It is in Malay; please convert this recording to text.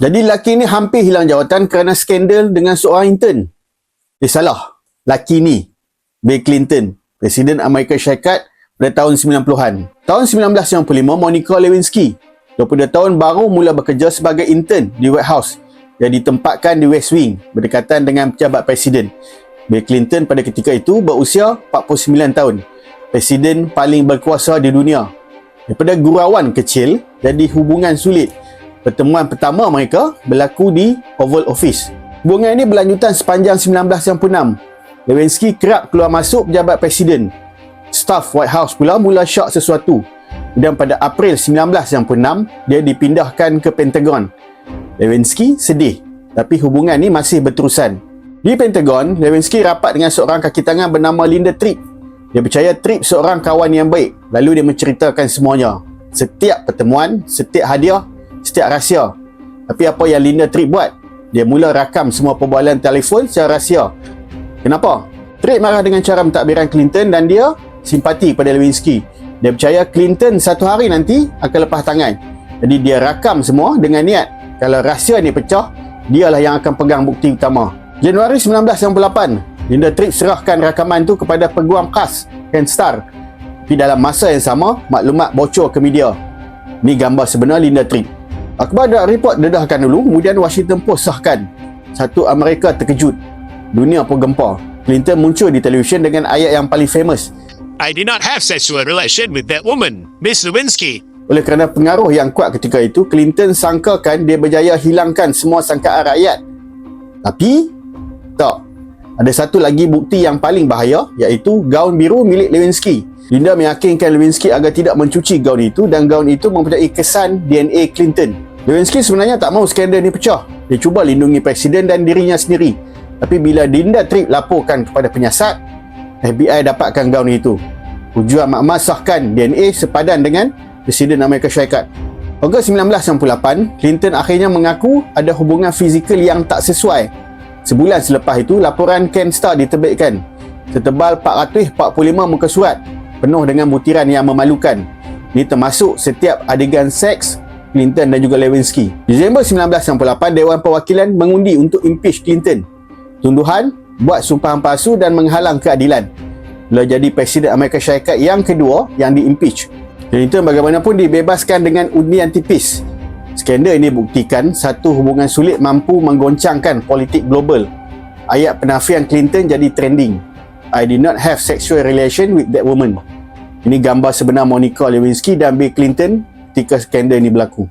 Jadi lelaki ni hampir hilang jawatan kerana skandal dengan seorang intern. Eh salah. Lelaki ni, Bill Clinton, Presiden Amerika Syarikat pada tahun 90-an. Tahun 1995, Monica Lewinsky, 22 tahun baru mula bekerja sebagai intern di White House yang ditempatkan di West Wing berdekatan dengan pejabat Presiden. Bill Clinton pada ketika itu berusia 49 tahun. Presiden paling berkuasa di dunia. Daripada gurauan kecil jadi hubungan sulit Pertemuan pertama mereka berlaku di Oval Office. Hubungan ini berlanjutan sepanjang 1996. Lewinsky kerap keluar masuk pejabat presiden. Staf White House pula mula syak sesuatu. Dan pada April 1996, dia dipindahkan ke Pentagon. Lewinsky sedih, tapi hubungan ini masih berterusan. Di Pentagon, Lewinsky rapat dengan seorang kaki tangan bernama Linda Tripp. Dia percaya Tripp seorang kawan yang baik, lalu dia menceritakan semuanya. Setiap pertemuan, setiap hadiah, setiap rahsia. Tapi apa yang Linda Tripp buat? Dia mula rakam semua perbualan telefon secara rahsia. Kenapa? Tripp marah dengan cara mentadbiran Clinton dan dia simpati pada Lewinsky. Dia percaya Clinton satu hari nanti akan lepas tangan. Jadi dia rakam semua dengan niat kalau rahsia ni pecah, dialah yang akan pegang bukti utama. Januari 1998, Linda Tripp serahkan rakaman tu kepada peguam khas Ken Starr. Tapi dalam masa yang sama, maklumat bocor ke media. Ni gambar sebenar Linda Tripp. Akhbar dan report dedahkan dulu, kemudian Washington Post sahkan. Satu Amerika terkejut. Dunia pun gempar. Clinton muncul di televisyen dengan ayat yang paling famous. I did not have sexual relation with that woman, Miss Lewinsky. Oleh kerana pengaruh yang kuat ketika itu, Clinton sangkakan dia berjaya hilangkan semua sangkaan rakyat. Tapi, tak. Ada satu lagi bukti yang paling bahaya, iaitu gaun biru milik Lewinsky. Linda meyakinkan Lewinsky agar tidak mencuci gaun itu dan gaun itu mempunyai kesan DNA Clinton. Lewinsky sebenarnya tak mahu skandal ni pecah. Dia cuba lindungi presiden dan dirinya sendiri. Tapi bila Linda Tripp laporkan kepada penyiasat, FBI dapatkan gaun itu. Tujuan sahkan DNA sepadan dengan Presiden Amerika Syarikat. Ogos 1998, Clinton akhirnya mengaku ada hubungan fizikal yang tak sesuai. Sebulan selepas itu, laporan Ken Starr diterbitkan. Setebal 445 muka surat penuh dengan butiran yang memalukan. Ini termasuk setiap adegan seks Clinton dan juga Lewinsky. Disember 1998, Dewan Perwakilan mengundi untuk impeach Clinton. Tunduhan, buat sumpahan palsu dan menghalang keadilan. Beliau jadi Presiden Amerika Syarikat yang kedua yang diimpeach. Clinton bagaimanapun dibebaskan dengan undian tipis. Skandal ini buktikan satu hubungan sulit mampu menggoncangkan politik global. Ayat penafian Clinton jadi trending. I did not have sexual relation with that woman. Ini gambar sebenar Monica Lewinsky dan Bill Clinton ketika skandal ini berlaku.